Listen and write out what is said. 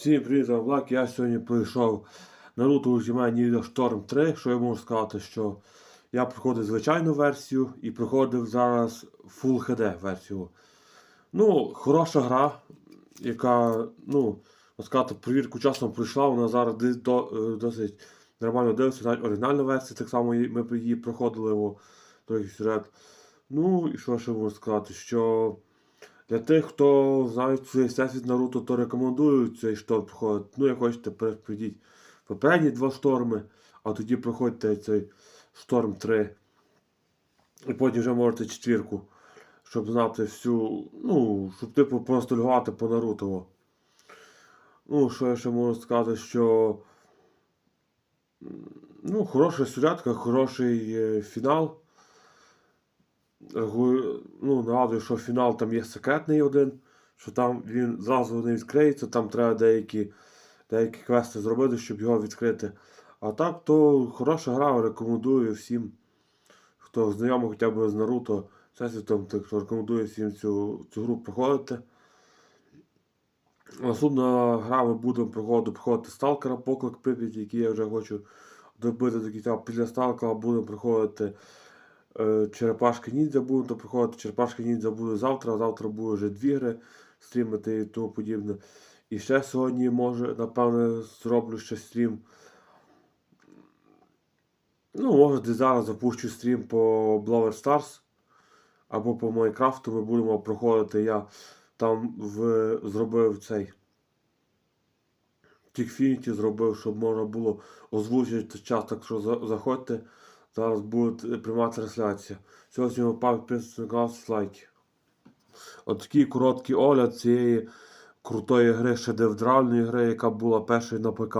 Всім привіт, Влак. Я сьогодні пройшов Naruto Ultimate Ninja Storm 3. Що я можу сказати, що я проходив звичайну версію і проходив зараз Full HD версію. Ну, хороша гра, яка, ну, сказати, провірку часом пройшла, вона зараз е, досить нормально дивиться, навіть оригінальна версія, так само ми її проходили о, той сюжет. Ну, і що ще можу сказати, що для тих, хто знає цей всесвіт Наруто, то рекомендую цей шторм проходити. Ну, як хочете, пройдіть попередні два шторми, а тоді проходьте цей шторм 3. І потім вже можете четвірку, щоб знати всю. Ну, щоб типу поностальгувати по Наруто. во. Ну, що я ще можу сказати, що. Ну, хороша сюжетка, хороший е, фінал. Ну, нагадую, що фінал там є секретний один, що там він зразу не відкриється, там треба деякі, деякі квести зробити, щоб його відкрити. А так, то хороша гра, рекомендую всім, хто знайомий хоча б з Наруто всесвітом, так рекомендую всім цю, цю гру проходити. Наступна гра ми будемо проходити, проходити Сталкера, поклик Прип'ять, який я вже хочу добити до кінця. Після Сталкера будемо проходити Черепашки Ніндзя будемо то проходити. Черепашки Ніндзя буде завтра, завтра буде вже дві гри стрімити і тому подібне. І ще сьогодні, може, напевне, зроблю ще стрім. Ну, може, десь зараз запущу стрім по Blower Stars або по Майнкрафту ми будемо проходити. Я там в, зробив цей. Тікфініті зробив, щоб можна було озвучити час, так що заходьте. Зараз буде пряма трансляція. Сьогодні попав підписуйтесь на канал, лайки. От короткий огляд цієї крутої гри, шедевральної гри, яка була першою на ПК.